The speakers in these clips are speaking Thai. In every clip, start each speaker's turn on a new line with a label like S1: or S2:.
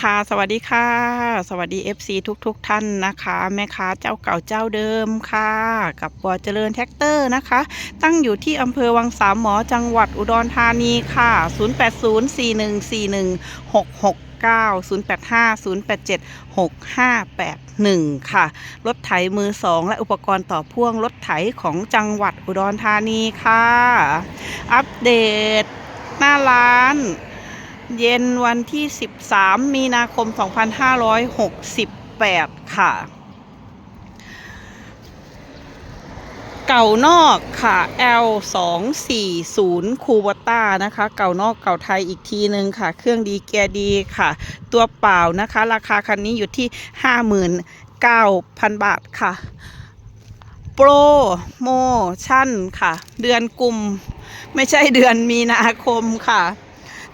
S1: ค่ะ สวัสดีค่ะ สวัสดี FC ทุกๆทท่านนะคะ แม่ค้าเจ้าเก่าเจ้าเดิมค่ะ กับบัวเจริญแท็กเตอร์นะคะ ตั้งอยู่ที่อำเภอวังสามหมอจังหวัดอุดรธานีค่ะ 0804141669 0850876581 ค่ะ รถไถมือสองและอุปกรณ์ต่อพ่วงรถไถของจังหวัดอุดรธานีค่ะ อัปเดต หน้าร้าน เย็นวันที่ 13 มีนาคม 2568 ค่ะ เก่านอกค่ะ L 2 4 0คูวต้านะคะ เก่านอกเก่าไทยอีกทีหนึ่งค่ะ เครื่องดีเกียร์ดีค่ะ ตัวเปล่านะคะ ราคาคันนี้อยู่ที่ 59,000 บาทค่ะ โปรโมชั่นค่ะ เดือนกุม ไม่ใช่เดือนมีนาคมค่ะ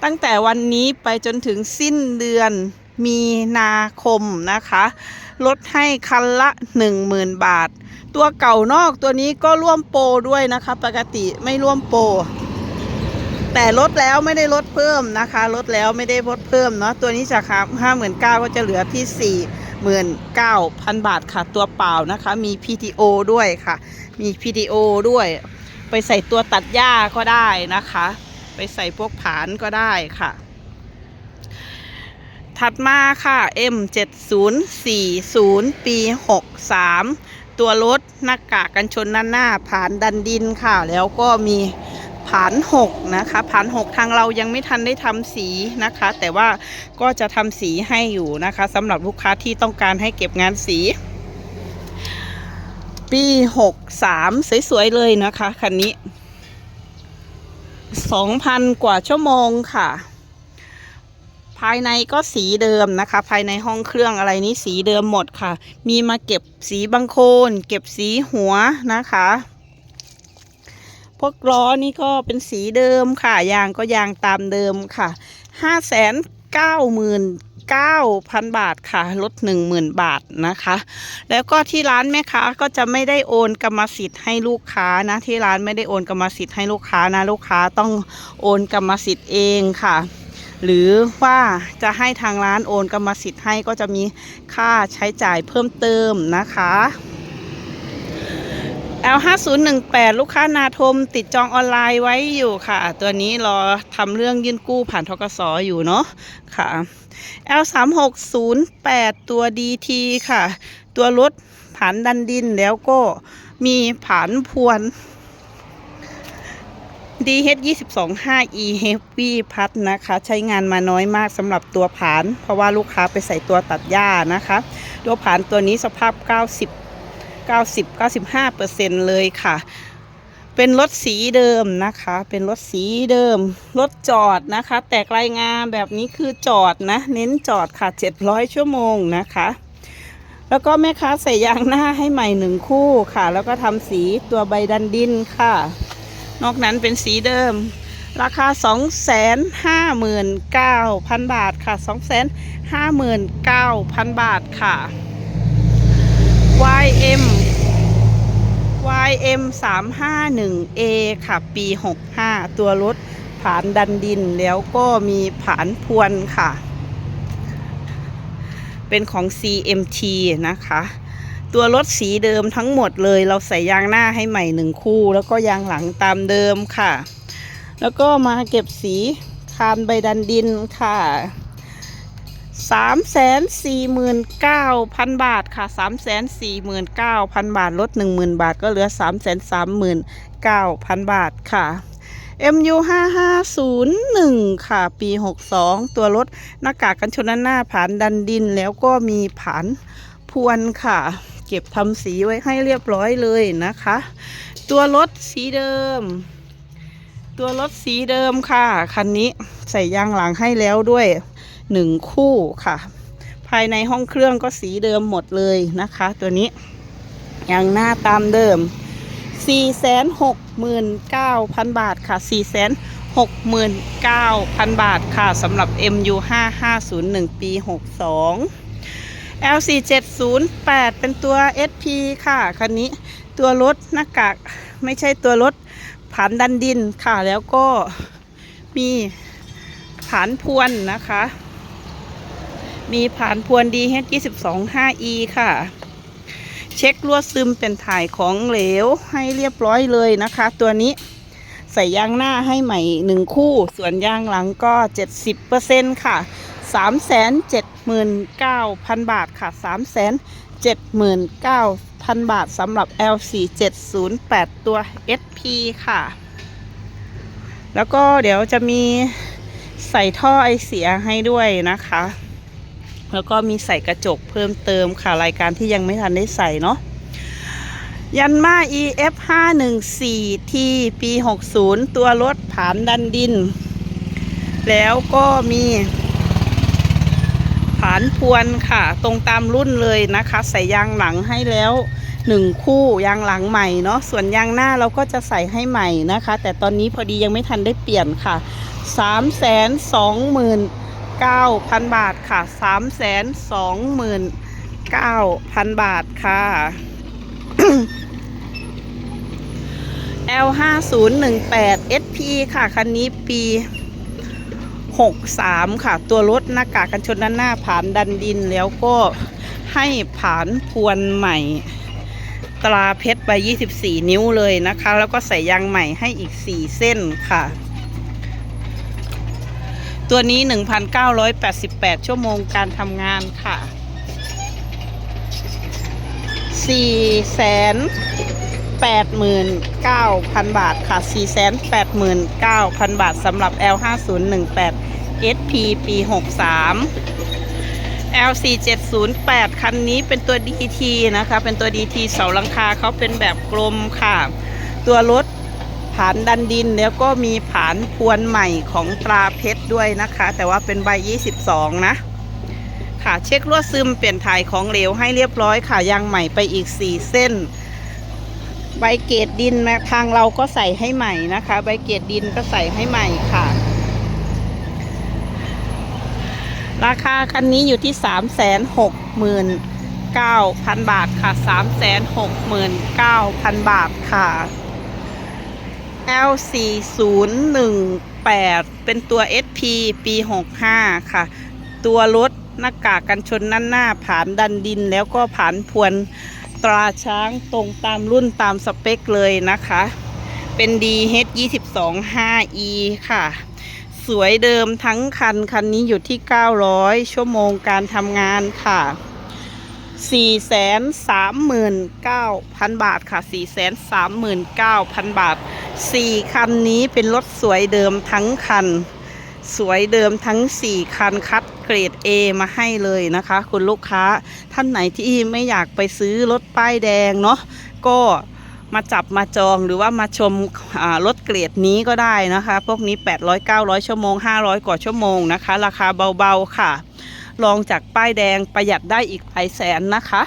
S1: ตั้งแต่วันนี้ไปจนถึงสิ้นเดือนมีนาคมนะคะ ลดให้คันละ 10,000 บาท ตัวเก่านอกตัวนี้ก็ร่วมโปรด้วยนะคะ ปกติไม่ร่วมโปรแต่ลดแล้วไม่ได้ลดเพิ่มนะคะ ลดแล้วไม่ได้ลดเพิ่มเนาะตัวนี้จากห้าหมื่นเก้าก็จะเหลือที่สี่หมื่นเก้าพันบาทค่ะตัวเปล่านะคะ มี PTO ด้วยค่ะ มี PTO ด้วย ไปใส่ตัวตัดหญ้าก็ได้นะคะ ไปใส่พวกผานก็ได้ค่ะ ถัดมาค่ะ M7040 ปี 63 ตัวรถหน้ากากกันชนหน้าหน้าผานดันดินค่ะ แล้วก็มีผาน6นะคะผาน6ทางเรายังไม่ทันได้ทำสีนะคะ แต่ว่าก็จะทำสีให้อยู่นะคะสำหรับลูกค้าที่ต้องการให้เก็บงานสี ปี 63 สวย ๆ เลยนะคะคันนี้ 2,000 กว่าชั่วโมงค่ะ ภายในก็สีเดิมนะคะ ภายในห้องเครื่องอะไรนี้สีเดิมหมดค่ะ มีมาเก็บสีบางโคน เก็บสีหัวนะคะ พวกล้อนี่ก็เป็นสีเดิมค่ะ ยางก็ยางตามเดิมค่ะห้าแสนเก้าหมื่นเก้าพันบาทค่ะ ลดหนึ่งหมื่นบาทนะคะ แล้วก็ที่ร้านแม่ค้าก็จะไม่ได้โอนกรรมสิทธิ์ให้ลูกค้านะที่ร้านไม่ได้โอนกรรมสิทธิ์ให้ลูกค้านะลูกค้าต้องโอนกรรมสิทธิ์เองค่ะ หรือว่าจะให้ทางร้านโอนกรรมสิทธิ์ให้ก็จะมีค่าใช้จ่ายเพิ่มเติมนะคะ L5018 ลูกค้านาทมติดจองออนไลน์ไว้อยู่ค่ะ ตัวนี้รอทำเรื่องยื่นกู้ผ่านทกสอยู่เนาะค่ะ L3608 ตัว DT ค่ะ ตัวรถผานดันดินแล้วก็มีผานพวน DH 22 5 E Heavy พัดนะคะ ใช้งานมาน้อยมากสำหรับตัวผาน เพราะว่าลูกค้าไปใส่ตัวตัดหญ้านะคะ ตัวผานตัวนี้สภาพ 90 90 95เปอร์เซ็นเลยค่ะ เป็นรถสีเดิมนะคะ เป็นรถสีเดิม รถจอดนะคะ แตกรายงานแบบนี้คือจอดนะ เน้นจอดค่ะ 700 ชั่วโมงนะคะแล้วก็แม่ค้าใส่ยางหน้าให้ใหม่หนึ่งคู่ค่ะ แล้วก็ทำสีตัวใบดันดินค่ะ นอกนั้นเป็นสีเดิม ราคา 259,000 บาทค่ะ 259,000 บาทค่ะ YM YM 351A ค่ะปี 65 ตัวรถผานดันดินแล้วก็มีผานพวนค่ะ เป็นของ CMT นะคะ ตัวรถสีเดิมทั้งหมดเลยเราใส่ยางหน้าให้ใหม่หนึ่งคู่ แล้วก็ยางหลังตามเดิมค่ะ แล้วก็มาเก็บสีคานใบดันดินค่ะ สามแสนสี่หมื่นเก้าพันบาทค่ะสามแสนสี่หมื่นเก้าพันบาท ลดหนึ่งหมื่นบาทก็เหลือสามแสนสามหมื่นเก้าพันบาทค่ะ MU 5 5 0 1 ค่ะ ปี 62 ตัวรถหน้ากากกันชนหน้าผานดันดินแล้วก็มีผานพวนค่ะ เก็บทำสีไว้ให้เรียบร้อยเลยนะคะ ตัวรถสีเดิม ตัวรถสีเดิมค่ะ คันนี้ใส่ยางหลังให้แล้วด้วยหนึ่งคู่ค่ะ ภายในห้องเครื่องก็สีเดิมหมดเลยนะคะ ตัวนี้ยางหน้าตามเดิม 469,000 บาทค่ะ 469,000 บาทค่ะสำหรับ MU 5501 ปี 62 L4708 เป็นตัว SP ค่ะ คันนี้ตัวรถหน้ากากไม่ใช่ตัวรถ ผานดันดินค่ะ แล้วก็มีผานพวนนะคะ มีผ่านพวน DH 22 5E ค่ะ เช็คลวดซึมเป็นถ่ายของเหลวให้เรียบร้อยเลยนะคะ ตัวนี้ใส่ยางหน้าให้ใหม่หนึ่งคู่ ส่วนยางหลังก็70%ค่ะ379,000บาทค่ะสามแสนเจ็ดหมื่นเก้า 379,000 บาทสำหรับ L4708 ตัว SP ค่ะ แล้วก็เดี๋ยวจะมีใส่ท่อไอเสียให้ด้วยนะคะ แล้วก็มีใส่กระจกเพิ่มเติมค่ะ รายการที่ยังไม่ทันได้ใส่เนาะยันมา EF 514ที่ปี 60 ตัวรถผานดันดิน แล้วก็มีานพวนค่ะ ตรงตามรุ่นเลยนะคะ ใส่ยางหลังให้แล้วหนึ่งคู่ยางหลังใหม่เนาะส่วนยางหน้าเราก็จะใส่ให้ใหม่นะคะ แต่ตอนนี้พอดียังไม่ทันได้เปลี่ยนค่ะ3 2 9 0 0 0บาทค่ะ3 2 9 0 0 0บาทค่ะ L 5 0 1 8 SP ค่ะ คันนี้ปี 63 ค่ะ ตัวรถหน้ากากกันชนด้านหน้าผ่านดันดินแล้วก็ให้ผ่านพวนใหม่ ตราเพชรไป 24 นิ้วเลยนะคะ แล้วก็ใส่ยางใหม่ให้อีก 4 เส้นค่ะ ตัวนี้ 1,988 ชั่วโมงการทำงานค่ะ4แสน 89,000 บาทค่ะ 489,000 บาทสำหรับ L5018 SP ปี 63 L4708 คันนี้เป็นตัว DT นะคะ เป็นตัว DT เสาหลังคาเขาเป็นแบบกลมค่ะ ตัวรถผานดันดินแล้วก็มีผานพวนใหม่ของตราเพชรด้วยนะคะ แต่ว่าเป็นใบ 22 นะค่ะ เช็คลวดซึมเปลี่ยนถ่ายของเหลวให้เรียบร้อยค่ะยางใหม่ไปอีก 4 เส้น ใบเกตดินนะทางเราก็ใส่ให้ใหม่นะคะ ใบเกตดินก็ใส่ให้ใหม่ค่ะ ราคาคันนี้อยู่ที่3 6 9 0 0 0บาทค่ะ3 6 9 0 0 0บาทค่ะ L 4 0 1 8เป็นตัว SP ปี 65 ค่ะ ตัวรถหน้ากากกันชนนั่นหน้า ผานดันดินแล้วก็ผานพวน ตราช้างตรงตามรุ่นตามสเปคเลยนะคะ เป็น DH 22 5E ค่ะ สวยเดิมทั้งคัน คันนี้อยู่ที่ 900 ชั่วโมงการทำงานค่ะ 439,000 บาทค่ะ 439,000 บาท 4 คันนี้เป็นรถสวยเดิมทั้งคัน สวยเดิมทั้ง 4 คันคัดเกรด A มาให้เลยนะคะ คุณลูกค้าท่านไหนที่ไม่อยากไปซื้อรถป้ายแดงเนาะก็มาจับมาจองหรือว่ามาชมรถเกรดนี้ก็ได้นะคะ พวกนี้ 800 900 ชั่วโมง 500 กว่าชั่วโมงนะคะ ราคาเบาๆค่ะ ลองจากป้ายแดงประหยัดได้อีกหลายแสนนะคะ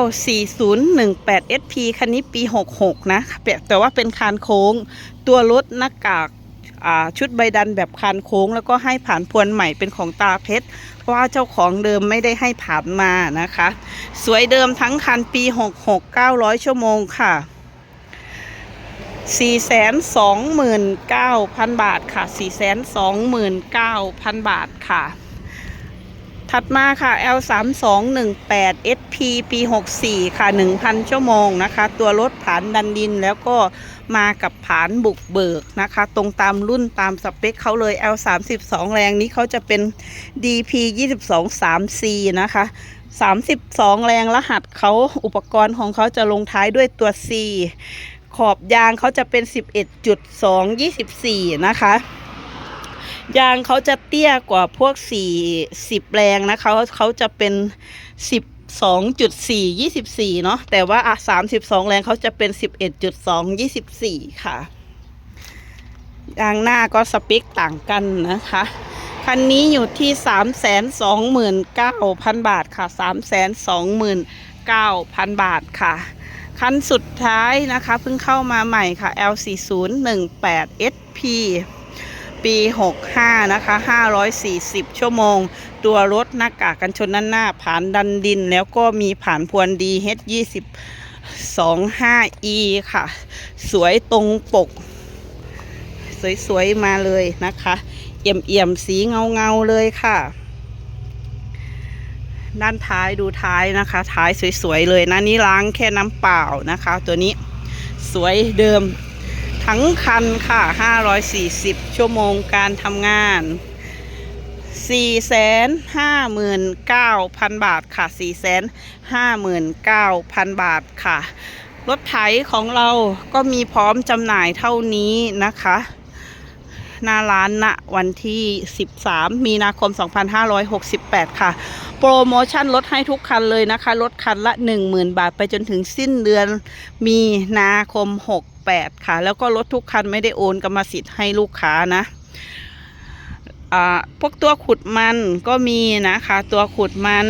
S1: L 4 0 1 8 SP คันนี้ปี 66 นะแต่ว่าเป็นคานโค้ง ตัวรถหน้ากาก ชุดใบดันแบบคานโค้ง แล้วก็ให้ผ่านพวนใหม่เป็นของตาเพชร เพราะว่าเจ้าของเดิมไม่ได้ให้ผ่านมานะคะ สวยเดิมทั้งคันปี 66 900 ชั่วโมงค่ะ 429,000 บาทค่ะ 429,000 บาทค่ะ ถัดมาค่ะ L 3 2 1 8 SP ปี 64 ค่ะ 1,000 ชั่วโมงนะคะ ตัวรถผ่านดันดินแล้วก็ มากับผานบุกเบิกนะคะ ตรงตามรุ่นตามสเปคเขาเลย L 32แรงนี้เขาจะเป็น DP 22 3C นะคะ 32 แรงรหัสเขาอุปกรณ์ของเขาจะลงท้ายด้วยตัว C ขอบยางเขาจะเป็น 11.2 24 นะคะยางเขาจะเตี้ยกว่าพวก 40 แรงนะคะเขาเขาจะเป็น 12.4 24 เนาะแต่ว่าอะ32 แรงเขาจะเป็น 11.2 24 ค่ะยางหน้าก็สเปคต่างกันนะคะ คันนี้อยู่ที่ 329,000 บาทค่ะ 329,000 บาทค่ะ คันสุดท้ายนะคะ เพิ่งเข้ามาใหม่ค่ะ L4018 SP ปี 65 นะคะ 540 ชั่วโมง ตัวรถหน้ากากกันชนด้านหน้า ผ่านดันดิน แล้วก็มีผ่านพวน DH 20 25E ค่ะ สวยตรงปก สวยๆ มาเลยนะคะ เอี่ยมๆ สีเงาๆ เลยค่ะ ด้านท้ายดูท้ายนะคะ ท้ายสวยๆ เลยนะนี่ล้างแค่น้ำเปล่านะคะ ตัวนี้สวยเดิมทั้งคันค่ะ 540 ชั่วโมงการทำงาน 459,000บาทค่ะ459,000บาทค่ะ รถไถของเราก็มีพร้อมจำหน่ายเท่านี้นะคะ หน้าร้านณวันที่ 13 มีนาคม 2568 ค่ะ โปรโมชั่นลดให้ทุกคันเลยนะคะ ลดคันละ 10,000 บาทไปจนถึงสิ้นเดือนมีนาคม 68 ค่ะ แล้วก็รถทุกคันไม่ได้โอนกรรมสิทธิ์ให้ลูกค้านะ พวกตัวขุดมันก็มีนะคะ ตัวขุดมัน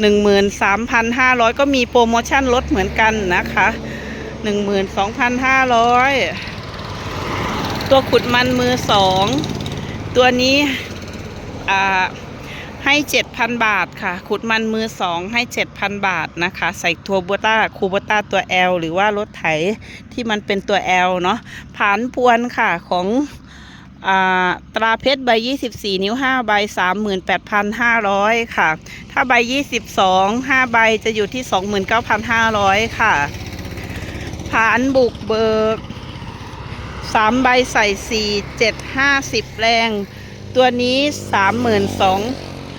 S1: 13,500ก็มีโปรโมชั่นลดเหมือนกันนะคะ12,500ตัวขุดมันมือสองตัวนี้อ่าให้7,000บาทค่ะ ขุดมันมือสองให้7,000บาทนะคะ ใส่ทัวโบต้าคูโบต้าตัว L หรือว่ารถไถที่มันเป็นตัว L เนาะผานพวนค่ะของ ตราเพชรใบ 24 นิ้ว 5 ใบ 38,500 ค่ะ ถ้าใบ 22 5 ใบจะอยู่ที่ 29,500 ค่ะ ผานบุกเบิกสามใบใส่สี่เจ็ดห้าสิบแรง ตัวนี้สามหมื่นสอง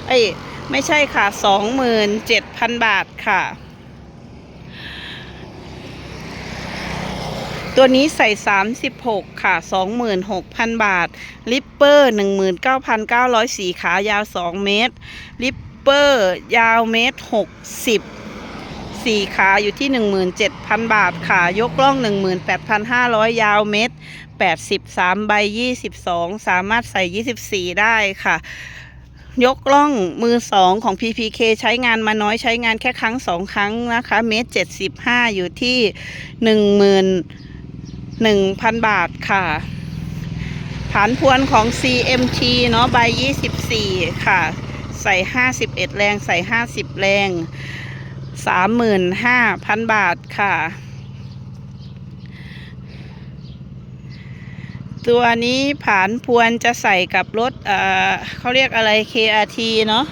S1: เอ้ย ไม่ใช่ค่ะสองหมื่นเจ็ดพันบาทค่ะ ตัวนี้ใส่สามสิบหกค่ะสองหมื่นหกพันบาท ลิปเปอร์หนึ่งหมื่นเก้าพันเก้าร้อยสี่ขายาวสองเมตร ลิปเปอร์ ยาวเมตรหกสิบสี่ขาอยู่ที่ 17,000 บาทค่ะ ยกล่อง 18,500 ยาวเมตร 83 ใบ 22 สามารถใส่ 24 ได้ค่ะ ยกล่องมือสองของ PPK ใช้งานมาน้อยใช้งานแค่ครั้งสองครั้งนะคะ เมตร 75 อยู่ที่ 11,000บาทค่ะฐานพวนของ CMT เนาะใบ24ค่ะ ใส่51แรงใส่50แรงสามหมื่นห้าพันบาทค่ะ ตัวนี้ผานพวนจะใส่กับรถเอ่อเขาเรียกอะไร KRT เนาะ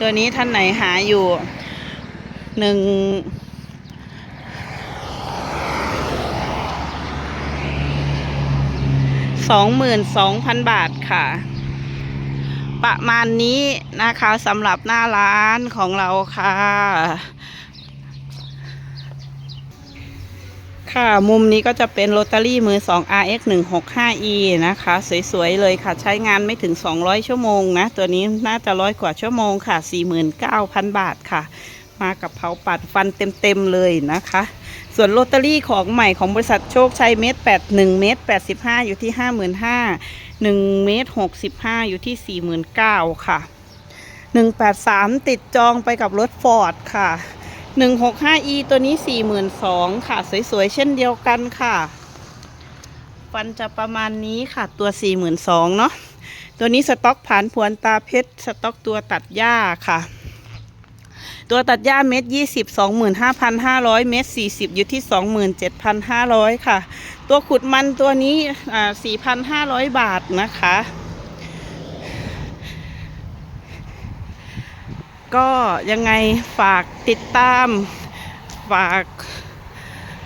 S1: ตัวนี้ท่านไหนหาอยู่หนึ่ง สองหมื่นสองพันบาทค่ะ ประมาณนี้นะคะสำหรับหน้าร้านของเราค่ะ ค่ะมุมนี้ก็จะเป็นลอตเตอรี่มือ 2 RX 1 6 5 E นะคะ สวยๆเลยค่ะ ใช้งานไม่ถึง 200 ชั่วโมงนะ ตัวนี้น่าจะร้อยกว่าชั่วโมงค่ะ 49,000 บาทค่ะ มากับเผาปัดฟันเต็มๆเลยนะคะ ส่วนลอตเตอรี่ของใหม่ของบริษัทโชคชัยเมตร81เมตร85อยู่ที่55,000 1เมตร65อยู่ที่49,000ค่ะ183ติดจองไปกับรถฟอร์ดค่ะ 165e ตัวนี้42,000ค่ะ สวยๆ เช่นเดียวกันค่ะ ฟันจะประมาณนี้ค่ะตัว42,000เนาะตัวนี้สต็อกผ่านพวนตาเพชร สต็อกตัวตัดหญ้าค่ะ ตัวตัดหญ้าเม็ดยี่สิบสองหมื่นห้าพันห้าร้อยเม็ดสี่สิบอยู่ที่สองหมื่นเจ็ดพันห้าร้อยค่ะ ตัวขุดมันตัวนี้อ่าสี่พันห้าร้อยบาทนะคะ ก็ยังไงฝากติดตาม ฝาก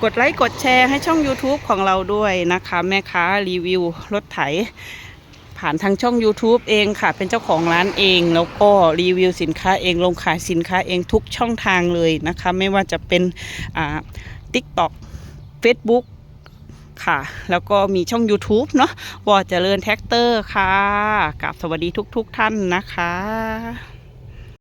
S1: กดไลค์กดแชร์ให้ช่อง YouTube ของเราด้วยนะคะ แม่ค้ารีวิวรถไถ ผ่านทางช่อง YouTube เองค่ะ เป็นเจ้าของร้านเอง แล้วก็รีวิวสินค้าเองลงขายสินค้าเองทุกช่องทางเลยนะคะ ไม่ว่าจะเป็นอ่า TikTok Facebook ค่ะ แล้วก็มีช่อง YouTube เนาะวอเจริญแท็กเตอร์ค่ะกับสวัสดีทุกๆทท่านนะคะ